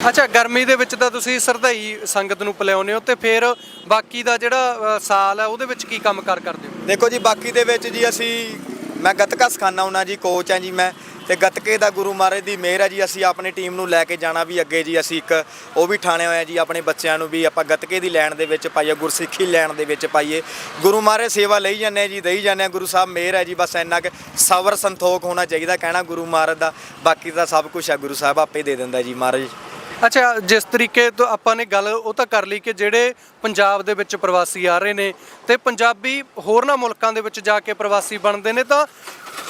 ਅੱਛਾ ਗਰਮੀ ਦੇ ਵਿੱਚ ਤਾਂ ਤੁਸੀਂ ਸਰਧਾਈ ਸੰਗਤ ਨੂੰ ਪਿਲਾਉਂਦੇ ਹੋ ਤੇ ਫਿਰ ਬਾਕੀ ਦਾ ਜਿਹੜਾ ਅ, ਸਾਲ ਹੈ ਉਹਦੇ ਵਿੱਚ ਕੀ ਕੰਮ ਕਾਰ ਕਰਦੇ ਹੋ? ਦੇਖੋ ਜੀ ਬਾਕੀ ਦੇ ਵਿੱਚ ਜੀ ਅਸੀਂ ਮੈਂ ਗੱਤਕਾ ਸਿਖਾਉਂਦਾ ਹੁਣਾ ਜੀ ਕੋਚ ਹਾਂ ਜੀ ਮੈਂ ਤੇ ਗੱਤਕੇ ਦਾ ਗੁਰੂ ਮਹਾਰਾਜ ਦੀ ਮਿਹਰ ਹੈ ਜੀ ਅਸੀਂ ਆਪਣੀ ਟੀਮ ਨੂੰ ਲੈ ਕੇ ਜਾਣਾ ਵੀ ਅੱਗੇ ਜੀ ਅਸੀਂ ਇੱਕ ਉਹ ਵੀ ਠਾਣੇ ਹੋਇਆ ਜੀ ਆਪਣੇ ਬੱਚਿਆਂ ਨੂੰ ਵੀ ਆਪਾਂ ਗੱਤਕੇ ਦੀ ਲੈਣ ਦੇ ਵਿੱਚ ਪਾਈਏ ਗੁਰਸਿੱਖੀ ਲੈਣ ਦੇ ਵਿੱਚ ਪਾਈਏ। ਗੁਰੂ ਮਹਾਰਾਜ ਸੇਵਾ ਲਈ ਜਾਂਦੇ ਹਾਂ ਜੀ ਦੇਈ ਜਾਂਦੇ ਹਾਂ ਗੁਰੂ ਸਾਹਿਬ ਮਿਹਰ ਹੈ ਜੀ ਬਸ ਇੰਨਾ ਕਿ ਸਬਰ ਸੰਤੋਖ ਹੋਣਾ ਚਾਹੀਦਾ ਕਹਿਣਾ ਗੁਰੂ ਮਹਾਰਾਜ ਦਾ ਬਾਕੀ ਦਾ ਸਭ ਕੁਝ ਹੈ ਗੁਰੂ ਸਾਹਿਬ ਆਪੇ ਦੇ ਦਿੰਦਾ ਜੀ ਮਹਾਰਾਜ। ਅੱਛਾ, ਜਿਸ ਤਰੀਕੇ ਤੋਂ ਆਪਾਂ ਨੇ ਗੱਲ ਉਹ ਤਾਂ ਕਰ ਲਈ ਕਿ ਜਿਹੜੇ ਪੰਜਾਬ ਦੇ ਵਿੱਚ ਪ੍ਰਵਾਸੀ ਆ ਰਹੇ ਨੇ ਤੇ ਪੰਜਾਬੀ ਹੋਰਨਾਂ ਮੁਲਕਾਂ ਦੇ ਵਿੱਚ ਜਾ ਕੇ ਪ੍ਰਵਾਸੀ ਬਣਦੇ ਨੇ ਤਾਂ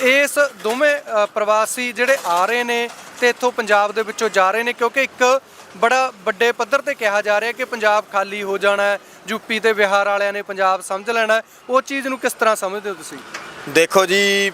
ਇਸ ਦੋਵੇਂ ਪ੍ਰਵਾਸੀ ਜਿਹੜੇ ਆ ਰਹੇ ਨੇ ਤੇ ਇੱਥੋਂ ਪੰਜਾਬ ਦੇ ਵਿੱਚੋਂ ਜਾ ਰਹੇ ਨੇ ਕਿਉਂਕਿ ਇੱਕ ਬੜਾ ਵੱਡੇ ਪੱਧਰ ਤੇ ਕਿਹਾ ਜਾ ਰਿਹਾ ਕਿ ਪੰਜਾਬ ਖਾਲੀ ਹੋ ਜਾਣਾ ਹੈ ਯੂਪੀ ਤੇ ਬਿਹਾਰ ਵਾਲਿਆਂ ਨੇ ਪੰਜਾਬ ਸਮਝ ਲੈਣਾ ਉਹ ਚੀਜ਼ ਨੂੰ ਕਿਸ ਤਰ੍ਹਾਂ ਸਮਝਦੇ ਹੋ ਤੁਸੀਂ? ਦੇਖੋ ਜੀ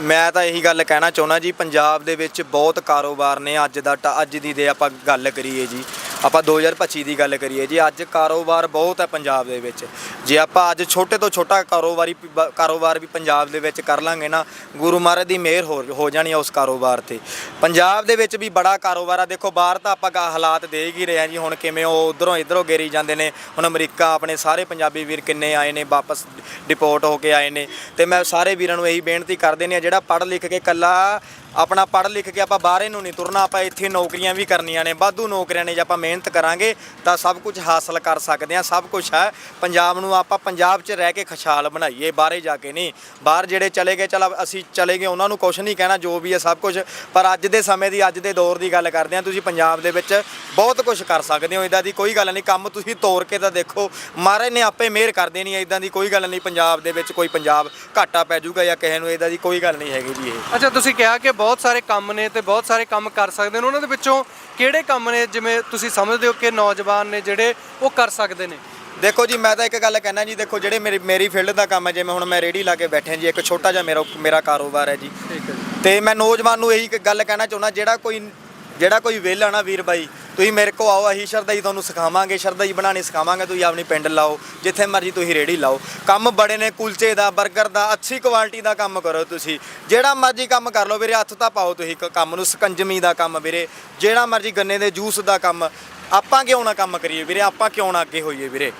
ਮੈਂ ਤਾਂ ਇਹੀ ਗੱਲ ਕਹਿਣਾ ਚਾਹੁੰਦਾ ਜੀ, ਪੰਜਾਬ ਦੇ ਵਿੱਚ ਬਹੁਤ ਕਾਰੋਬਾਰ ਨੇ ਅੱਜ ਦਾ ਟ- ਅੱਜ ਦੀ ਦੇ ਆਪਾਂ ਗੱਲ ਕਰੀਏ ਜੀ। ਆਪਾਂ 2025 ਦੀ ਗੱਲ ਕਰੀਏ ਜੀ, ਅੱਜ ਕਾਰੋਬਾਰ ਬਹੁਤ ਹੈ ਪੰਜਾਬ ਦੇ ਵਿੱਚ। ਜੇ ਆਪਾਂ ਅੱਜ ਛੋਟੇ ਤੋਂ ਛੋਟਾ ਕਾਰੋਬਾਰੀ ਕਾਰੋਬਾਰ ਵੀ ਪੰਜਾਬ ਦੇ ਵਿੱਚ ਕਰ ਲਾਂਗੇ ਨਾ, ਗੁਰੂ ਮਹਾਰਾਜ ਦੀ ਮਿਹਰ ਹੋ ਹੋ ਜਾਣੀ ਆ ਉਸ ਕਾਰੋਬਾਰ ਤੇ। ਪੰਜਾਬ ਦੇ ਵਿੱਚ ਵੀ ਬੜਾ ਕਾਰੋਬਾਰ ਆ, ਦੇਖੋ ਬਾਹਰ ਤਾਂ ਆਪਾਂ ਗਾ- ਹਾਲਾਤ ਦੇਖ ਹੀ ਰਹੇ ਹਾਂ ਜੀ, ਹੁਣ ਕਿਵੇਂ ਉਹ ਉਧਰੋਂ ਇਧਰੋਂ ਗੇਰੀ ਜਾਂਦੇ ਨੇ, ਹੁਣ ਅਮਰੀਕਾ ਆਪਣੇ ਸਾਰੇ ਪੰਜਾਬੀ ਵੀਰ ਕਿੰਨੇ ਆਏ ਨੇ, ਵਾਪਸ ਡਿਪੋਰਟ ਹੋ ਕੇ ਆਏ ਨੇ। ਤੇ ਮੈਂ ਸਾਰੇ ਵੀਰਾਂ ਨੂੰ ਇਹੀ ਬੇਨਤੀ ਕਰਦੇ ਨੇ ਜਿਹੜਾ ਪੜ੍ਹ ਲਿਖ ਕੇ ਕੱਲਾ ਆਪਣਾ ਪੜ੍ਹ ਲਿਖ ਕੇ ਆਪਾਂ ਬਾਹਰੇ ਨੂੰ ਨਹੀਂ ਤੁਰਨਾ, ਆਪਾਂ ਇੱਥੇ ਨੌਕਰੀਆਂ ਵੀ ਕਰਨੀਆਂ ਨੇ, ਵਾਧੂ ਨੌਕਰੀਆਂ ਨੇ ਜੇ ਆਪਾਂ ਮਿਹਨਤ ਕਰਾਂਗੇ ਤਾਂ ਸਭ ਕੁਝ ਹਾਸਲ ਕਰ ਸਕਦੇ ਹਾਂ, ਸਭ ਕੁਝ ਹੈ। ਪੰਜਾਬ ਨੂੰ ਆਪਾਂ ਪੰਜਾਬ 'ਚ ਰਹਿ ਕੇ ਖੁਸ਼ਹਾਲ ਬਣਾਈਏ, ਬਾਹਰੇ ਜਾ ਕੇ ਨਹੀਂ। ਬਾਹਰ ਜਿਹੜੇ ਚਲੇ ਗਏ, ਚਲ ਅਸੀਂ ਚਲੇ ਗਏ, ਉਹਨਾਂ ਨੂੰ ਕੁਝ ਨਹੀਂ ਕਹਿਣਾ, ਜੋ ਵੀ ਹੈ ਸਭ ਕੁਝ। ਪਰ ਅੱਜ ਦੇ ਸਮੇਂ ਦੀ, ਅੱਜ ਦੇ ਦੌਰ ਦੀ ਗੱਲ ਕਰਦੇ ਹਾਂ, ਤੁਸੀਂ ਪੰਜਾਬ ਦੇ ਵਿੱਚ ਬਹੁਤ ਕੁਝ ਕਰ ਸਕਦੇ ਹੋ, ਇਦਾਂ ਦੀ ਕੋਈ ਗੱਲ ਨਹੀਂ, ਕੰਮ ਤੁਸੀਂ ਤੋਰ ਕੇ ਤਾਂ ਦੇਖੋ, ਮਹਾਰਾਜ ਨੇ ਆਪੇ ਮਿਹਰ ਕਰ ਦੇਣੀ ਹੈ, ਇਦਾਂ ਦੀ ਕੋਈ ਗੱਲ ਨਹੀਂ, ਪੰਜਾਬ ਦੇ ਵਿੱਚ ਕੋਈ ਪੰਜਾਬ ਘਾਟਾ ਪੈ ਜਾਊਗਾ ਜਾਂ ਕਿਸੇ ਨੂੰ, ਇਦਾਂ ਦੀ ਕੋਈ ਗੱਲ ਨਹੀਂ ਹੈਗੀ ਜੀ ਇਹ। ਅੱਛਾ, ਤੁਸੀਂ ਕਿਹਾ ਕਿ ਬਹੁਤ ਸਾਰੇ ਕੰਮ ਨੇ ਤੇ ਬਹੁਤ ਸਾਰੇ ਕੰਮ ਕਰ ਸਕਦੇ ਨੇ। ਉਹਨਾਂ ਦੇ ਵਿੱਚੋਂ ਕਿਹੜੇ ਕੰਮ ਨੇ ਜਿਵੇਂ ਤੁਸੀਂ ਸਮਝਦੇ ਹੋ ਕਿ ਨੌਜਵਾਨ ਨੇ ਜਿਹੜੇ ਉਹ ਕਰ ਸਕਦੇ ਨੇ? ਦੇਖੋ ਜੀ ਮੈਂ ਤਾਂ ਇੱਕ ਗੱਲ ਕਹਿਣਾ ਜੀ ਦੇਖੋ ਜਿਹੜੇ ਮੇਰੀ ਮੇਰੀ ਫੀਲਡ ਦਾ ਕੰਮ ਹੈ ਜਿਵੇਂ ਹੁਣ ਮੈਂ ਰੇੜੀ ਲਾ ਕੇ ਬੈਠਾ ਜੀ ਇੱਕ ਛੋਟਾ ਜਿਹਾ ਮੇਰਾ ਮੇਰਾ ਕਾਰੋਬਾਰ ਹੈ ਜੀ। ਠੀਕ ਹੈ ਜੀ। ਤੇ ਮੈਂ ਨੌਜਵਾਨ ਨੂੰ ਇਹੀ ਗੱਲ ਕਹਿਣਾ ਚਾਹੁੰਦਾ ਜਿਹੜਾ ਕੋਈ ਜਿਹੜਾ ਕੋਈ ਵਿਹਲਾ ਨਾ ਵੀਰ ਬਾਈ ਤੁਸੀਂ ਮੇਰੇ ਕੋ ਆਓ, ਅਸੀਂ ਸ਼ਰਦਾਈ ਤੁਹਾਨੂੰ ਸਿਖਾਵਾਂਗੇ ਸ਼ਰਦਾਈ ਬਣਾਣੀ ਸਿਖਾਵਾਂਗੇ, ਤੁਸੀਂ ਆਪਣੀ ਪਿੰਡ ਲਾਓ, ਜਿੱਥੇ ਮਰਜ਼ੀ ਤੁਸੀਂ ਰੇੜੀ ਲਾਓ। ਕੰਮ ਬੜੇ ਨੇ, ਕੁਲਚੇ ਦਾ 버ਗਰ ਦਾ, ਅੱਛੀ ਕੁਆਲਿਟੀ ਦਾ ਕੰਮ ਕਰੋ ਤੁਸੀਂ। ਜਿਹੜਾ ਮਰਜ਼ੀ ਕੰਮ ਕਰ ਲਓ ਵੀਰੇ, ਹੱਥ ਤਾਂ ਪਾਓ ਤੁਸੀਂ ਕ- ਕੰਮ ਨੂੰ, ਸਕੰਜਮੀ ਦਾ ਕੰਮ ਵੀਰੇ। ਜਿਹੜਾ ਮਰਜ਼ੀ ਗੰਨੇ ਦੇ ਜੂਸ ਦਾ ਕੰਮ, ਆਪਾਂ ਕਿਉਂ ਨਾ ਕੰਮ ਕਰੀਏ ਵੀਰੇ, ਆਪਾਂ ਕਿਉਂ ਨਾ ਅੱਗੇ ਹੋਈਏ ਵੀਰੇ?